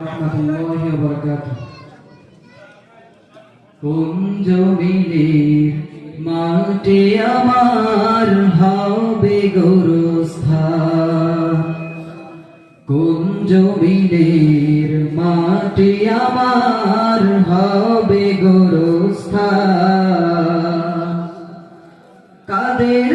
রহমতুল্লাহি ওয়া আমার হবে গোরস্থান। মাটি আমার হবে কাদের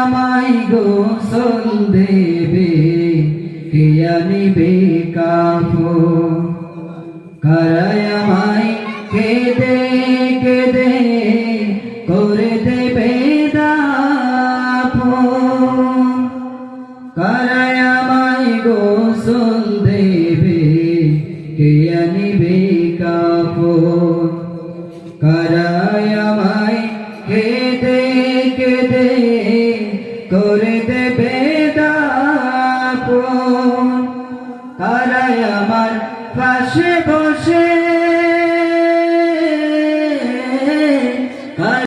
আমায় গোসল দেবে, কে আনিবে কাফো কারায় আমায় কেদে কেদে করে দেবে দাফো। কারায় আমায় গোসল দেবে, কে আনিবে কাপড় কারায় কেদে করে দেবে দাপন। তারাই আমার পাশে বসে।